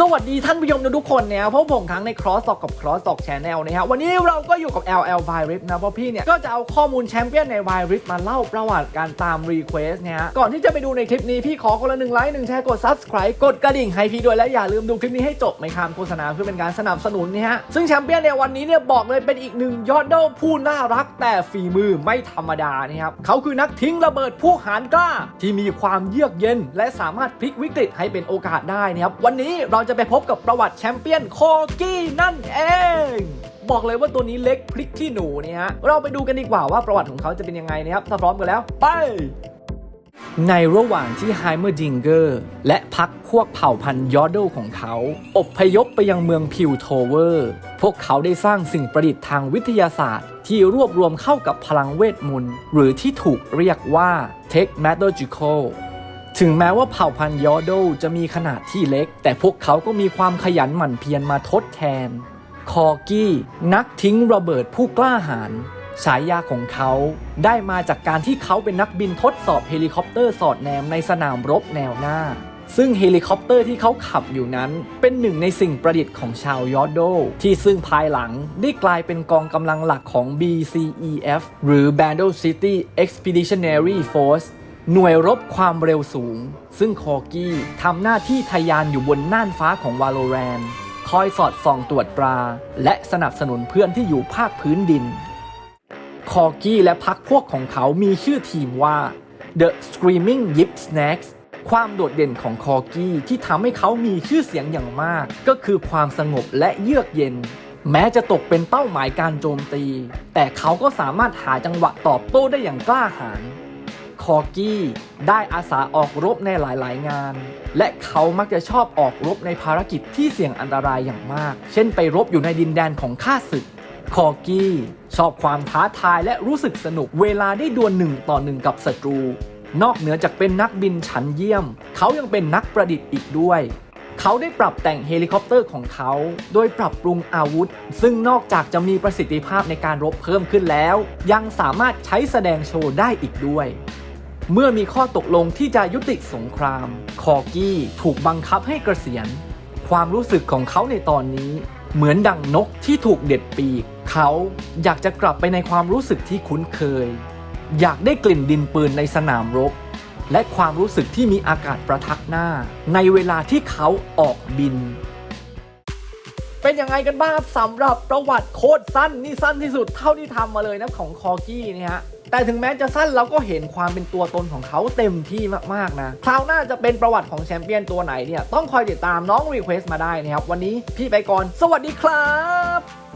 สวัสดีท่านผู้ชมทุกคนนะครับพบผมครั้งใน Cross Talk กับ Cross Talk Channel นะครับวันนี้เราก็อยู่กับ LL Virus นะเพราะพี่เนี่ย ก็จะเอาข้อมูลแชมเปี้ยนใน Virus มาเล่าประวัติการตาม Request เนี่ยฮะก่อนที่จะไปดูในคลิปนี้ พี่ขอคนละหนึ่งไลค์หนึ่งแชร์กด Subscribe กดกระดิ่งให้พี่ด้วยและอย่าลืมดูคลิปนี้ให้จบไม่ข้ามโฆษณาเพื่อเป็นการสนับสนุนนะฮะซึ่งแชมเปี้ยนในวันนี้เนี่ยบอกเลยเป็นอีกหนึ่งยอดเดลผู้น่ารักแต่ฝีมือไม่ธรรมดานะครับเขาคือนักทิ้งระเบิดพวกหานกล้าที่มีความเยือกเย็น และสามารถพลิกวิกฤตให้เป็นโอกาสได้นะครับวันนี้เราจะไปพบกับประวัติแชมเปี้ยนคอกี้นั่นเองบอกเลยว่าตัวนี้เล็กพลิกที่หนูเนี่ยฮะ เราไปดูกันดีกว่าว่าประวัติของเขาจะเป็นยังไงนะครับถ้าพร้อมกันแล้ว ไป ในระหว่างที่ไฮเมอร์ดิงเกอร์และพักพวกเผ่าพันธุ์ยอร์โดของเขา อบพยพไปยังเมืองพิวโทเวอร์ พวกเขาได้สร้างสิ่งประดิษฐ์ทางวิทยาศาสตร์ ที่รวบรวมเข้ากับพลังเวทมนต์หรือที่ถูกเรียกว่า Technological ถึงแม้ว่าเผ่าพันธุ์ยอโดจะมีขนาดที่เล็ก แต่พวกเขาก็มีความขยันหมั่นเพียรมาทดแทน คอกี้ นักทิ้งระเบิดผู้กล้าหาญฉายาของเขาได้มาจากการที่เขาเป็นนักบินทดสอบเฮลิคอปเตอร์สอดแนมในสนามรบแนวหน้า ซึ่งเฮลิคอปเตอร์ที่เขาขับอยู่นั้น เป็นหนึ่งในสิ่งประดิษฐ์ของชาวยอร์โด ที่ซึ่งภายหลังได้กลายเป็นกองกำลังหลักของ BCEF หรือ Bandle City Expeditionary Force หน่วยรบความเร็วสูง ซึ่งคอกี้ทำหน้าที่ทะยานอยู่บนน่านฟ้าของวาโลแรนคอยสอดส่องตรวจตรา และสนับสนุนเพื่อนที่อยู่ภาคพื้นดิน คอกี้และพักพวกของเขามีชื่อทีมว่า The Screaming Yip Snacks ความโดดเด่นของคอกี้ที่ทำให้เขามีชื่อเสียงอย่างมาก ก็คือความสงบและเยือกเย็น แม้จะตกเป็นเป้าหมายการโจมตี แต่เขาก็สามารถหาจังหวะตอบโต้ได้อย่างกล้าหาญ คอกี้ได้อาสาออกรบในหลายๆ งาน และเขามักจะชอบออกรบในภารกิจที่เสี่ยงอันตรายอย่างมาก เช่นไปรบอยู่ในดินแดนของข้าศึกคอกี้ชอบความท้าทายและรู้สึกสนุกเวลาได้ดวลหนึ่งต่อหนึ่งกับศัตรู นอกเหนือจากเป็นนักบินชั้นเยี่ยม เขายังเป็นนักประดิษฐ์อีกด้วย เขาได้ปรับแต่งเฮลิคอปเตอร์ของเขา โดยปรับปรุงอาวุธ ซึ่งนอกจากจะมีประสิทธิภาพในการรบเพิ่มขึ้นแล้ว ยังสามารถใช้แสดงโชว์ได้อีกด้วย เมื่อมีข้อตกลงที่จะยุติสงคราม คอกี้ถูกบังคับให้เกษียณ ความรู้สึกของเขาในตอนนี้ เหมือนดังนกที่ถูกเด็ดปีก เขาอยากจะกลับไปในความรู้สึกที่คุ้นเคย อยากได้กลิ่นดินปืนในสนามรบ และความรู้สึกที่มีอากาศประทักหน้า ในเวลาที่เขาออกบิน เป็นยังไงกันบ้างครับสำหรับประวัติโคตรสั้นนี่สั้นที่สุดเท่าที่ทำมาเลยนะของคอกี้เนี่ยฮะแต่ถึงแม้จะสั้นเราก็เห็นความเป็นตัวตนของเขาเต็มที่มากๆนะ คราวหน้าจะเป็นประวัติของแชมเปี้ยนตัวไหนเนี่ย ต้องคอยติดตามน้องรีเควสต์มาได้นะครับ วันนี้พี่ไปก่อน สวัสดีครับ